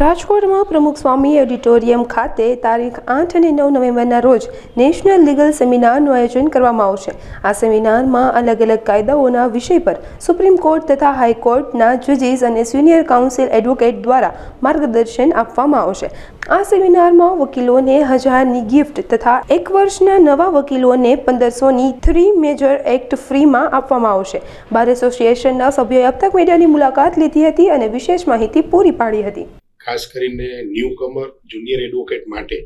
રાજકોટમાં પ્રમુખ સ્વામી ઓડિટોરિયમ ખાતે તારીખ આઠ અને નવ નવેમ્બરના રોજ નેશનલ લીગલ સેમિનારનું આયોજન કરવામાં આવશે. આ સેમિનારમાં અલગ અલગ કાયદાઓના વિષય પર સુપ્રીમ કોર્ટ તથા હાઈકોર્ટના જજીસ અને સિનિયર કાઉન્સિલ એડવોકેટ દ્વારા માર્ગદર્શન આપવામાં આવશે. આ સેમિનારમાં વકીલોને હજારની ગિફ્ટ તથા એક વર્ષના નવા વકીલોને પંદરસોની થ્રી મેજર એક્ટ ફ્રીમાં આપવામાં આવશે. બાર એસોસિએશનના સભ્યોએ અબતક મીડિયાની મુલાકાત લીધી હતી અને વિશેષ માહિતી પૂરી પાડી હતી. ખાસ કરીને ન્યૂ કમર જુનિયર એડવોકેટ માટે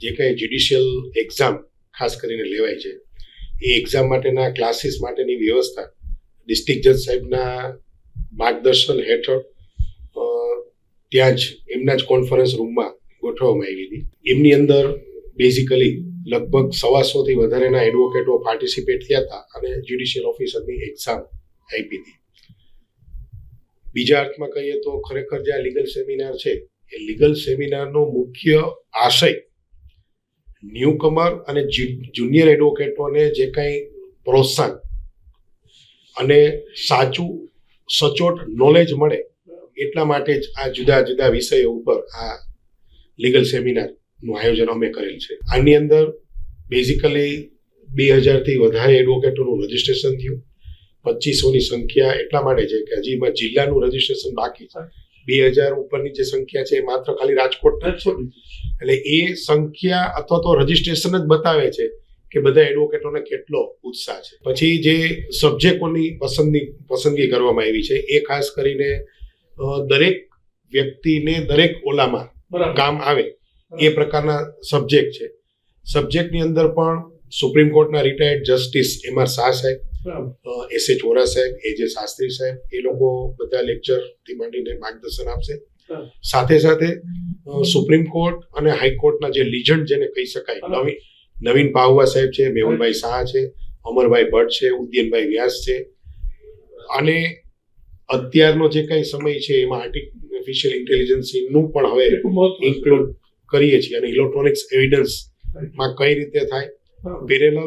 જે કંઈ જ્યુડિશિયલ એક્ઝામ ખાસ કરીને લેવાય છે, એ એક્ઝામ માટેના ક્લાસીસ માટેની વ્યવસ્થા ડિસ્ટ્રિક્ટ જજ સાહેબના માર્ગદર્શન હેઠળ ત્યાં જ એમના જ કોન્ફરન્સ રૂમમાં ગોઠવવામાં આવી હતી. એમની અંદર બેઝિકલી લગભગ સવાસોથી વધારેના એડવોકેટો પાર્ટિસિપેટ થયા હતા અને જ્યુડિશિયલ ઓફિસરની એક્ઝામ આપી હતી. બીજા અર્થમાં કહીએ તો ખરેખર જે આ લીગલ સેમિનાર છે, એ લીગલ સેમિનારનો મુખ્ય આશય ન્યૂકમર અને જુનિયર એડવોકેટોને જે કંઈ પ્રોત્સાહન અને સાચું, સચોટ નોલેજ મળે એટલા માટે જ આ જુદા જુદા વિષયો ઉપર આ લીગલ સેમિનારનું આયોજન અમે કરેલ છે. આની અંદર બેઝિકલી બે હજારથી વધારે એડવોકેટોનું રજિસ્ટ્રેશન થયું. પચીસોની સંખ્યા એટલા માટે છે કે હજી જિલ્લાનું રજીસ્ટ્રેશન બાકી છે. બે હજાર ઉપરની જે સંખ્યા છે એ માત્ર ખાલી રાજકોટ જ છે. એટલે એ સંખ્યા અથવા તો રજીસ્ટ્રેશન જ બતાવે છે કે બધા એડવોકેટોને કેટલો ઉત્સાહ છે. પછી જે સબ્જેક્ટોની પસંદગી પસંદગી કરવામાં આવી છે એ ખાસ કરીને દરેક વ્યક્તિને દરેક ઓલામાં કામ આવે એ પ્રકારના સબ્જેક્ટ છે. સબ્જેક્ટની અંદર પણ સુપ્રીમ કોર્ટના retired justice M R Shah સાહેબ એસ એચ વોરા સાહેબ એ જે શાસ્ત્રી સાહેબ એ લોકો બધા લેક્ચરથી માંડીને માર્ગદર્શન આપશે. સાથે સાથે સુપ્રીમ કોર્ટ અને હાઈકોર્ટના જે લીજન્ડ જેને કહી શકાય. નવીન નવીન પાહુવા સાહેબ છે મેહુલભાઈ શાહ છે અમરભાઈ ભટ્ટ છે ઉદ્યનભાઈ વ્યાસ છે. અને અત્યારનો જે કાંઈ સમય છે એમાં આર્ટિફિશિયલ ઇન્ટેલિજન્સીનું પણ હવે ઇન્ક્લુડ કરીએ છીએ. અને ઇલેક્ટ્રોનિક્સ એવિડન્સમાં કઈ રીતે થાય? Parallel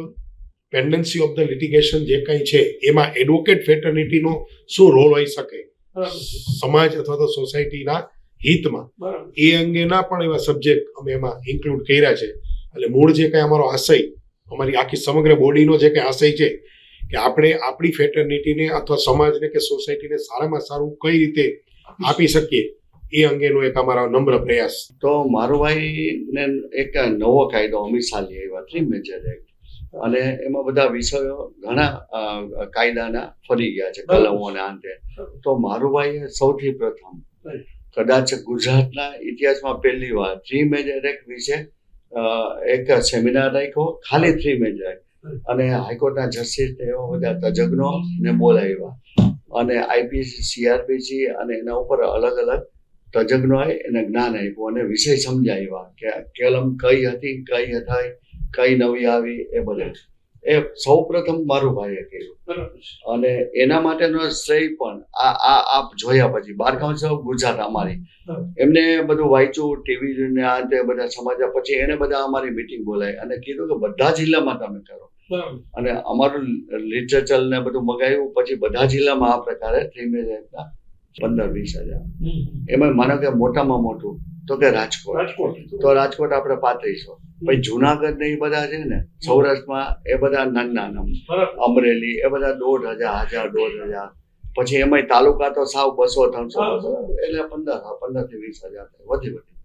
pendency of the litigation જે કંઈ છે એમાં એડવોકેટ ફેટર્નિટીનો શું રોલ હોઈ શકે? સમાજ અથવા તો સોસાયટીના હિતમાં. એ અંગેના પણ એવા સબ્જેક્ટ અમે એમાં ઇન્ક્લુડ કર્યા છે. એટલે મૂળ જે કંઈ અમારો આશય અમારી આખી સમગ્ર બોડીનો જે કંઈ આશય છે કે આપણે આપણી ફેટર્નિટીને અથવા સમાજને કે સોસાયટીને સારામાં સારું કઈ રીતે આપી શકીએ એ અંગેનો એક અમારો નમ્ર પ્રયાસ. તો મારુભાઈ ને એક નવો કાયદો અમીષા લઈ આવ્યા થ્રી મેજર એક્ટ. અને એમાં બધા વિષયો ઘણા કાયદાના ફરી ગયા છે કલમોના અંતે તો મારુભાઈએ સૌથી પ્રથમ કદાચ ગુજરાતના ઇતિહાસમાં પહેલી વાર થ્રી મેજર એક્ટ વિશે એક સેમિનાર રાખ્યો ખાલી થ્રી મેજર એક્ટ અને હાઈકોર્ટના જસ્ટિસ એવા બધા તજજ્ઞો ને બોલાવ્યા. અને આઈપીસી સીઆરપીસી અને એના ઉપર અલગ અલગ તજજ્ઞોએ એને જ્ઞાન આપ્યું અને વિષય સમજાવ્યા કે કલમ કઈ હતી કઈ હતી કઈ નવી આવી એ બધે એ સૌ પ્રથમ મારું ભાઈએ કર્યું. અને એના માટેનો શ્રેય પણ આ આ આપ જોયા પછી બાર કાઉન્સિલ ઓફ ગુજરાત અમારી. એમને બધું વાંચ્યું ટીવી ને આ તે બધા સમાચાર પછી એને બધા અમારી મિટિંગ બોલાય અને કીધું કે બધા જિલ્લામાં તમે કરો. અને અમારું લિટરેચર ને બધું મગાવ્યું પછી બધા જિલ્લામાં આ પ્રકારે થ્રી મેજરના પંદર વીસ હજાર. એમાં માનો કે મોટામાં મોટું તો કે રાજકોટ. રાજકોટ. તો રાજકોટ આપણે પાંત્રીસો. પછી જુનાગઢ ને એ બધા છે ને સૌરાષ્ટ્રમાં એ બધા નાના નાના અમરેલી એ બધા દોઢ હજાર હજાર દોઢ હજાર. પછી એમાંય તાલુકા તો સાવ બસો ત્રણસો એટલે પંદર પંદરથી વીસ હજાર વધી વધી.